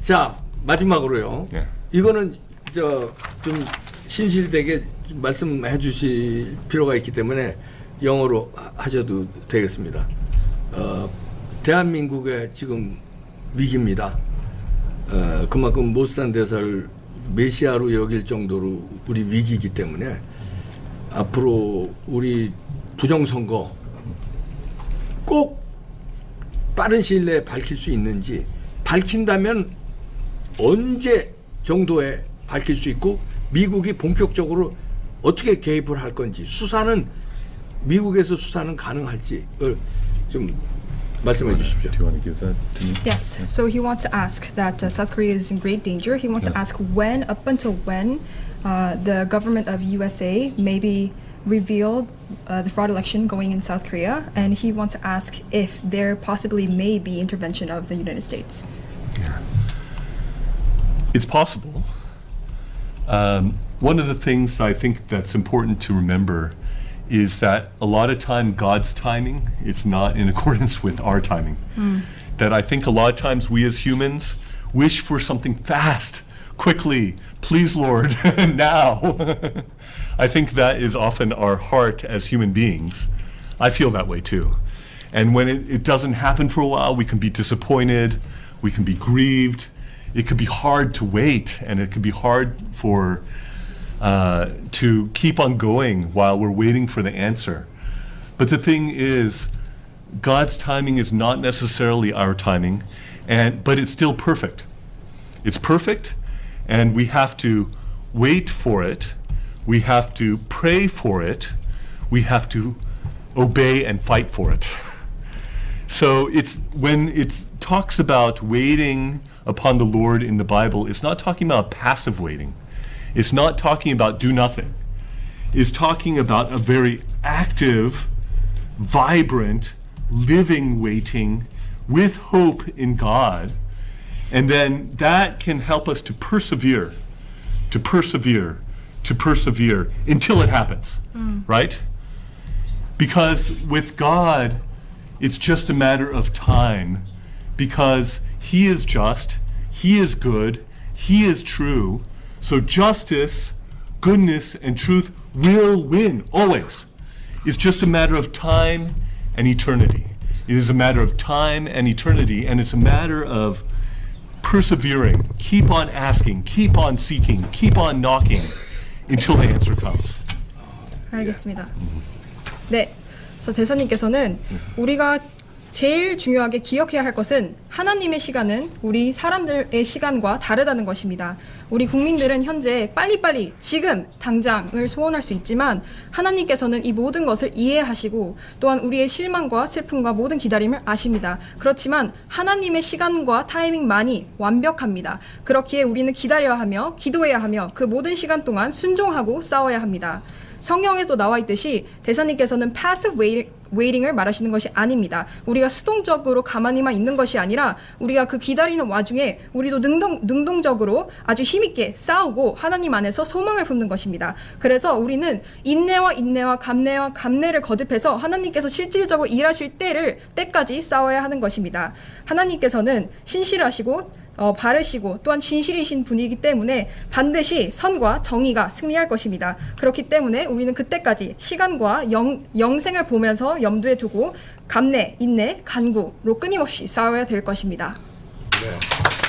자 마지막으로요. 네. 이거는 저 좀 신실되게 말씀해 주실 필요가 있기 때문에 영어로 하- 하셔도 되겠습니다. 어, 대한민국의 지금 위기입니다. 어, 그만큼 못산 대사를 메시아로 여길 정도로 우리 위기이기 때문에 앞으로 우리 부정선거 꼭 빠른 시일 내에 밝힐 수 있는지 밝힌다면 언제 정도에 밝힐 수 있고 미국이 본격적으로 어떻게 개입을 할 건지 수사는 미국에서 수사는 가능할지 그걸 좀 말씀해 주십시오. Do you want to give that to me? Yes, so he wants to ask that uh, South Korea is in great danger. He wants to ask when, up until when, uh, the government of USA maybe revealed uh, the fraud election going in South Korea, and he wants to ask if there possibly may be intervention of the United States. It's possible. Um, one of the things I think that's important to remember is that a lot of time God's timing is not in accordance with our timing. That I think a lot of times we as humans wish for something fast, quickly, please Lord, now. I think that is often our heart as human beings. I feel that way too. And when it, it doesn't happen for a while, we can be disappointed, we can be grieved. It could be hard to wait, and it could be hard for uh, to keep on going while we're waiting for the answer. But the thing is, God's timing is not necessarily our timing, and but it's still perfect. It's perfect, and we have to wait for it. We have to pray for it. We have to obey and fight for it. So it's when it talks about waiting upon the Lord in the Bible, it's not talking about passive waiting. It's not talking about do nothing. It's talking about a very active, vibrant, living waiting with hope in God. And then that can help us to persevere, to persevere, to persevere until it happens, mm. right? Because with God, it's just a matter of time Because He is just, He is good, He is true. So justice, goodness, and truth will win always. It's just a matter of time and eternity. It is a matter of time and eternity, and it's a matter of persevering. Keep on asking, keep on seeking, keep on knocking until the answer comes. 알겠습니다. 네. 그래서 대사님께서는 우리가 제일 중요하게 기억해야 할 것은 하나님의 시간은 우리 사람들의 시간과 다르다는 것입니다. 우리 국민들은 현재 빨리빨리 지금 당장을 소원할 수 있지만 하나님께서는 이 모든 것을 이해하시고 또한 우리의 실망과 슬픔과 모든 기다림을 아십니다. 그렇지만 하나님의 시간과 타이밍만이 완벽합니다. 그렇기에 우리는 기다려야 하며 기도해야 하며 그 모든 시간 동안 순종하고 싸워야 합니다. 성경에도 나와 있듯이 대사님께서는 passive waiting, waiting을 말하시는 것이 아닙니다. 우리가 수동적으로 가만히만 있는 것이 아니라 우리가 그 기다리는 와중에 우리도 능동, 능동적으로 아주 힘있게 싸우고 하나님 안에서 소망을 품는 것입니다. 그래서 우리는 인내와 인내와 감내와 감내를 거듭해서 하나님께서 실질적으로 일하실 때를 때까지 싸워야 하는 것입니다. 하나님께서는 신실하시고 어, 바르시고 또한 진실이신 분이기 때문에 반드시 선과 정의가 승리할 것입니다. 그렇기 때문에 우리는 그때까지 시간과 영, 영생을 보면서 염두에 두고 감내, 인내, 간구로 끊임없이 싸워야 될 것입니다. 네.